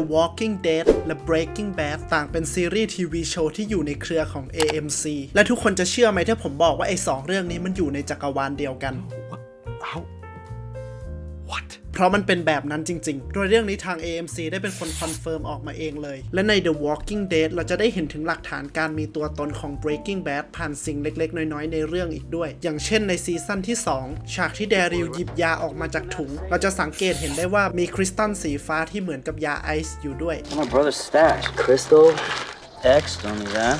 The Walking Dead และ Breaking Bad ต่างเป็นซีรีส์ทีวีโชว์ที่อยู่ในเครือของ AMC และทุกคนจะเชื่อไหมถ้าผมบอกว่าไอ้สองเรื่องนี้มันอยู่ในจักรวาลเดียวกัน ราะมันเป็นแบบนั้นจริงๆ โดยเรื่องนี้ทาง AMC ได้เป็นคนคอนเฟิร์มออกมาเองเลย และใน The Walking Dead เราจะได้เห็นถึงหลักฐานการมีตัวตนของ Breaking Bad ผ่านสิ่งเล็กๆ น้อยๆ ในเรื่องอีกด้วย อย่างเช่นในซีซั่นที่ 2 ฉากที่แดริลหยิบยาออกมาจากถุง เราจะสังเกตเห็นได้ว่ามีคริสตัลสีฟ้าที่เหมือนกับยาไอซ์อยู่ด้วย My brother's stash. Crystal, X, don't need that.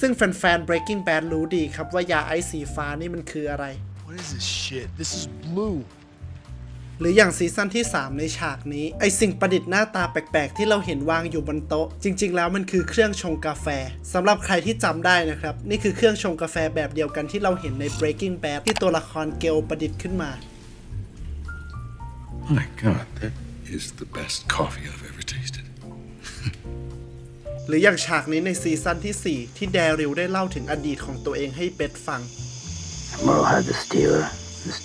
ซึ่งแฟนๆ Breaking Bad รู้ดีครับว่ายาไอซ์สีฟ้านี่มันคืออะไร What is this shit? This is blue. หรืออย่างซีซั่นที่ 3 ในฉากนี้ไอสิ่งประดิษฐ์หน้าตาแปลกๆ ที่เราเห็นวางอยู่บนโต๊ะ จริง ๆ แล้วมันคือเครื่องชงกาแฟสำหรับใครที่จำได้นะครับ นี่คือเครื่องชงกาแฟแบบเดียวกันที่เราเห็นใน Breaking Bad ที่ตัวละครเกลประดิษฐ์ขึ้นมา My God, that is the best coffee I've ever tasted. หรืออย่างฉากนี้ในซีซั่นที่ 4 ที่แดริลได้เล่าถึงอดีตของตัวเองให้เบธฟัง Merle had the stealer, this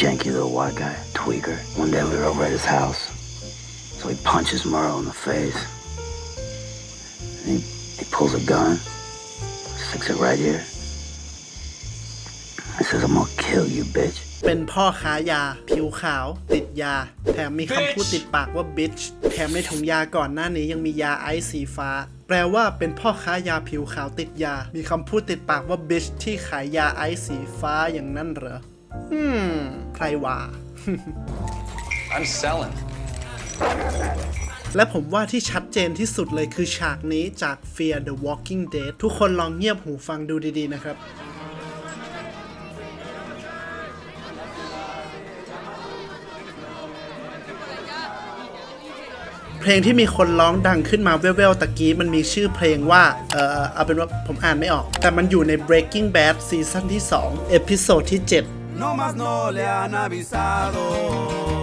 janky little white guy, tweaker. One day we were over at his house. So he punches Merle in the face. And he, he pulls a gun, sticks it right here. He says, I'm gonna kill you, bitch. เป็นพ่อค้ายา ผิวขาว ติดยา แถมมีคำพูดติดปากว่า bitch แถมในถุงยาก่อนหน้านี้ยังมียาไอซ์สีฟ้า แปลว่าเป็นพ่อค้ายาผิวขาวติดยา มีคำพูดติดปากว่า bitch ที่ขายยาไอซ์สีฟ้าอย่างนั้นเหรอ อืมใครว่า I'm selling. และผมว่าที่ชัดเจนที่สุดเลยคือฉากนี้จาก Fear the Walking Dead ทุกคนลองเงียบหูฟังดูดีๆนะครับ เพลงที่มีคนร้องดังขึ้นมาแว่วๆตะกี้มันมีชื่อเพลงว่า เออเอาเป็นว่าผมอ่านไม่ออก แต่มันอยู่ใน Breaking Bad ซีซั่นที่ 2 เอพิโซดที่ 7 No más no le han avisado.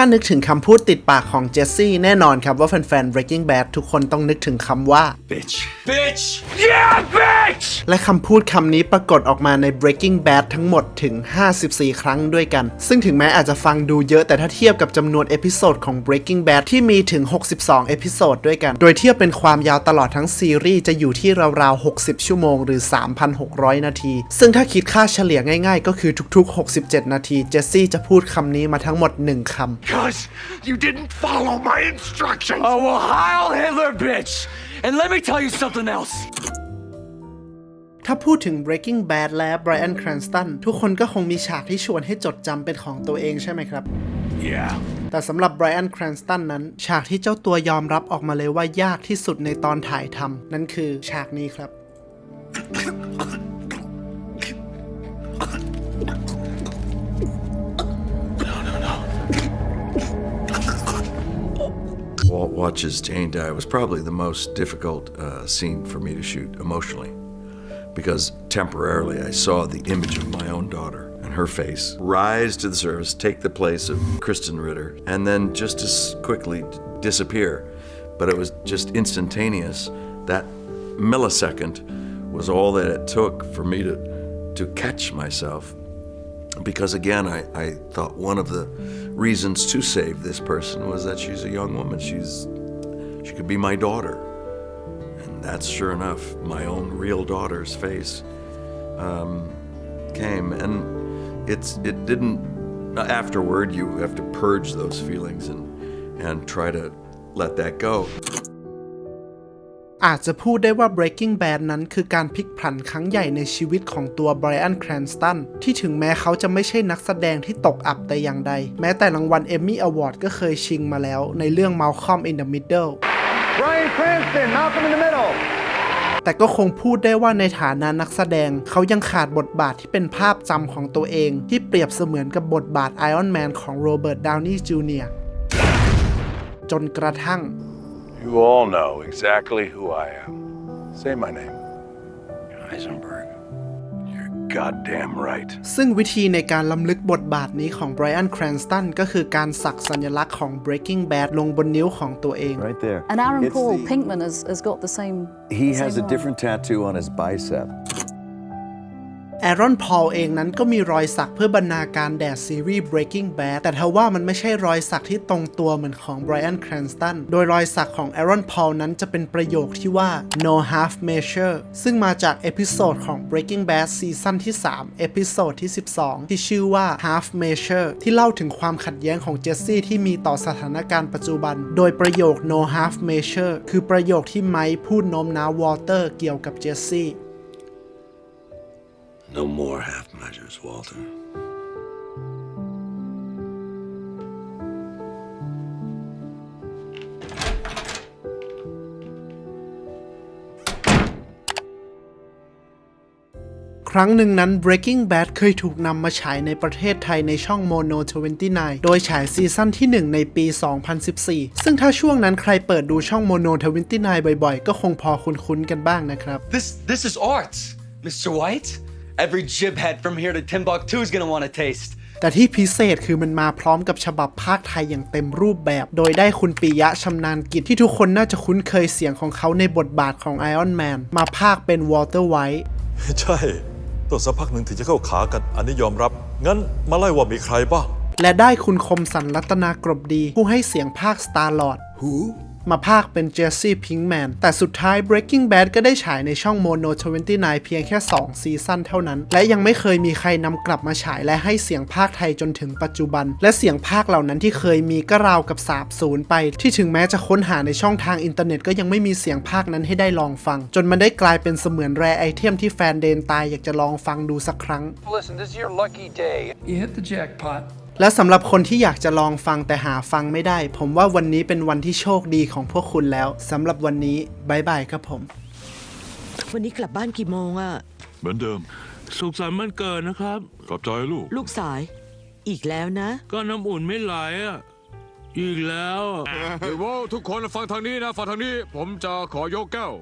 ถ้านึกถึงคำพูดติดปากของเจสซี่แน่นอนครับว่าแฟนๆ Breaking Bad ทุกคนต้องนึกถึงคำว่า Bitch. Bitch! Yeah, bitch! และคำพูดคำนี้ปรากฏออกมาใน Breaking Bad ทั้งหมดถึง 54 ครั้งด้วยกัน ซึ่งถึงแม้อาจจะฟังดูเยอะแต่ถ้าเทียบกับจำนวนเอพิโซดของ Breaking Bad ที่มีถึง 62 เอพิโซดด้วยกัน โดยเทียบเป็นความยาวตลอดทั้งซีรีส์จะอยู่ที่ราวๆ 60 ชั่วโมงหรือ 3,600 นาที ซึ่งถ้าคิดค่าเฉลี่ยง่ายๆ ก็คือทุกๆ 67 นาที เจสซี่จะพูดคำนี้มาทั้งหมด 1คำ Because you didn't follow my instructions. Oh, well, Heil Hitler, bitch! And let me tell you something else. ถ้าพูดถึง Breaking Bad และ Bryan Cranston ทุกคนก็คงมีฉากที่ชวนให้จดจำเป็นของตัวเองใช่ไหมครับ Yeah. แต่สำหรับ Bryan Cranston นั้น ฉากที่เจ้าตัวยอมรับออกมาเลยว่ายากที่สุดในตอนถ่ายทำนั่นคือฉากนี้ครับ Walt watches Jane die was probably the most difficult uh, scene for me to shoot emotionally because temporarily I saw the image of my own daughter and her face rise to the surface, take the place of Kristen Ritter, and then just as quickly disappear. But it was just instantaneous. That millisecond was all that it took for me to, to catch myself because again I, I thought one of the reasons to save this person was that she's a young woman. She's she could be my daughter. And that's sure enough my own real daughter's face um, came. And it's it didn't afterward you have to purge those feelings and and try to let that go อาจจะพูดได้ว่า Breaking Bad นั้นคือการพลิกผันครั้งใหญ่ในชีวิตของตัว Bryan Cranston ที่ถึงแม้เขาจะไม่ใช่นักแสดงที่ตกอับแต่อย่างใด แม้แต่รางวัล Emmy Award ก็เคยชิงมาแล้วในเรื่อง Malcolm in the Middle Brian Cranston, Malcolm in the Middle. แต่ก็คงพูดได้ว่าในฐานะนักแสดง เขายังขาดบทบาทที่เป็นภาพจำของตัวเอง ที่เปรียบเสมือนกับบทบาท Iron Man ของ Robert Downey Jr. จนกระทั่ง You all know exactly who I am. Say my name. Heisenberg You're goddamn right. ซึ่งวิธีในการล้ำลึกบทบาทนี้ของ Bryan Cranston ก็คือการสักสัญลักษณ์ของ Breaking Bad ลงบนนิ้วของตัวเอง Right there. And Aaron It's Paul the- Pinkman has, has got the same. He the has same a one. different tattoo on his bicep. แอรอนพอลเองนั้นก็มีรอยสักเพื่อบรรณาการแด่ซีรีส์ Breaking Bad แต่ทว่ามันไม่ใช่รอยสักที่ตรงตัวเหมือนของไบรอัน c ค a นสตันโดยรอยสักของแอรอนพอลนั้นจะเป็นประโยคที่ว่า no half measure ซึ่งมาจากเอพิโซดของ Breaking Bad ซีซั่นที่ 3 เอพิโซดที่ 12 ที่ชื่อว่า half measure ที่เล่าถึงความขัดแย้งของเจสซี่ที่มีต่อสถานการณ์ปัจจุบัน โดยประโยค no half measure คือประโยคที่ไมค์พูดโน้มน้าวอลเตอร์เกี่ยวกับเจสซี่ No more half measures, Walter. ครั้งหนึ่งนั้น Breaking Bad เคยถูกนำมาฉายในประเทศไทยในช่อง Mono 29 โดยฉายซีซั่นที่ 1 ในปี 2014 ซึ่งถ้าช่วงนั้นใครเปิดดูช่อง Mono 29 บ่อยๆ ก็คงพอคุ้นๆกันบ้างนะครับ This this is art, Mr. White. Every jibhead from here to Timbuktu is gonna want a taste. แต่ที่พิเศษคือมันมาพร้อมกับฉบับภาคไทยอย่างเต็มรูปแบบ โดยได้คุณปิยะชำนาญกิจที่ทุกคนน่าจะคุ้นเคยเสียงของเขาในบทบาทของ Iron Man มาภาคเป็น Walter White ใช่ต้องสักพักหนึ่งถึงจะเข้าขากัน อันนี้ยอมรับ งั้นมาไล่ว่ามีใครบ้างและได้คุณคมสันรัตนากรบดี ผู้ให้เสียงภาค Star Lord มาภาคเป็นเจสซี่พิงแมนแต่สุดท้าย Breaking Bad ก็ได้ฉายในช่อง Mono 29 เพียงแค่ 2 ซีซั่นเท่านั้น และยังไม่เคยมีใครนำกลับมาฉายและให้เสียงภาคไทยจนถึงปัจจุบัน และเสียงภาคเหล่านั้นที่เคยมีก็ราวกับสาบสูญไป ที่ถึงแม้จะค้นหาในช่องทางอินเทอร์เน็ตก็ยังไม่มีเสียงภาคนั้นให้ได้ลองฟัง จนมันได้กลายเป็นเสมือนแรไอเทมที่แฟนเดนตายอยากจะลองฟังดูสักครั้ง Listen, this is your lucky day. You hit the jackpot. และสำหรับคนที่อยากจะลองฟังแต่หาฟังไม่ได้ ผมว่าวันนี้เป็นวันที่โชคดีของพวกคุณแล้วสำหรับวันนี้บายบายครับผม วันนี้กลับบ้านกี่โมงอะเหมือนเดิม สุขสันต์วันเกิดนะครับ ขอบใจลูก ลูกสาย อีกแล้วนะ ก็น้ำอุ่นไม่ไหลอะ อีกแล้วอะเดี๋ยวโว้ทุกคนฟังทางนี้นะฟังทางนี้ ผมจะขอยกแก้ว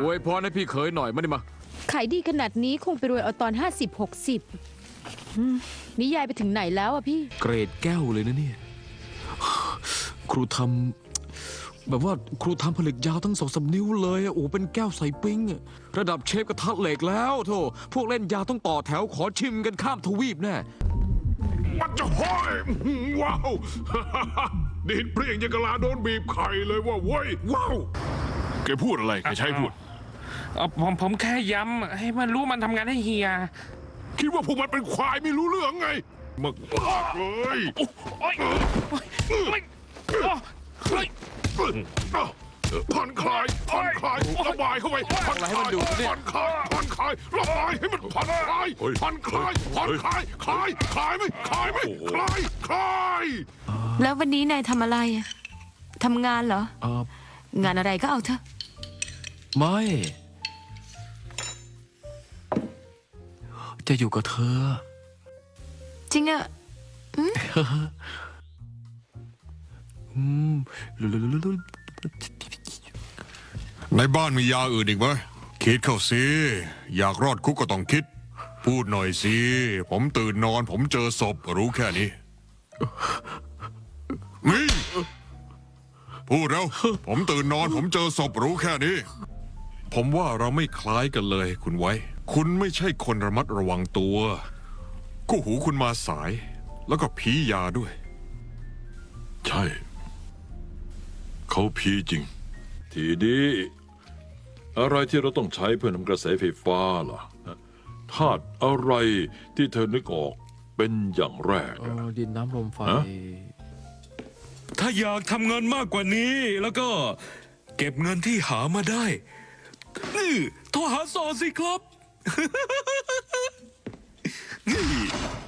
อวยพรให้พี่เขยหน่อยมานี่มา ขายดีขนาดนี้คงไปรวยเอาตอน 50 60อืม นิยายไปถึงไหนแล้วอะพี่ เกรดแก้วเลยนะเนี่ย ครูทำแบบว่าครูทำผลึกยาวทั้งสองสามนิ้วเลยอะโอ้เป็นแก้วใส่ปิ้งอะระดับเชฟกระทะเหล็กแล้วโธ่พวกเล่นยาวต้องต่อแถวขอชิมกันข้ามทวีปแน่มันจะห้อยว้าวดินเปรี้ยงยังกะลาโดนบีบไข่เลยว่าเว้ย ว้าวแกพูดอะไรแกใช้พูด เอาผมผมแค่ย้ำให้มันรู้มันทำงานให้เฮีย คิดว่าพวกมันเป็นควายไม่รู้เรื่องไงมากๆเลยโอ๊ยไม่อ๊ยเฮ้ยผ่อนคลายผ่อนคลายระบายเข้าไปผ่อนคลายให้มันดูผ่อนคลายผ่อนคลายระบายให้มันผ่อนคลายผ่อนคลายผ่อนคลายคลายคลายไหมคลายไหมคลายคลายแล้ววันนี้นายทำอะไรอะทำงานเหรอ เอองานอะไรก็เอาเถอะ ไม่ จะอยู่กับเธอ จริงอะอืมในบ้านมียาอื่นอีกไหมคิดเข้าสิอยากรอดคุกก็ต้องคิด พูดหน่อยสิ ผมตื่นนอนผมเจอศพรู้แค่นี้นี่พูดแล้ว ผมตื่นนอนผมเจอศพรู้แค่นี้ ผมว่าเราไม่คล้ายกันเลย คุณไว้ คุณไม่ใช่คนระมัดระวังตัว กู้หูคุณมาสาย แล้วก็ผียาด้วย ใช่ เขาผีจริง ทีนี้อะไรที่เราต้องใช้เพื่อนำกระแสไฟฟ้าล่ะธาตุอะไรที่เธอนึกออกเป็นอย่างแรกเออดินน้ำลมไฟ ฮะ ถ้าอยากทำเงินมากกว่านี้ แล้วก็เก็บเงินที่หามาได้ นี่โทรหาซอสิครับ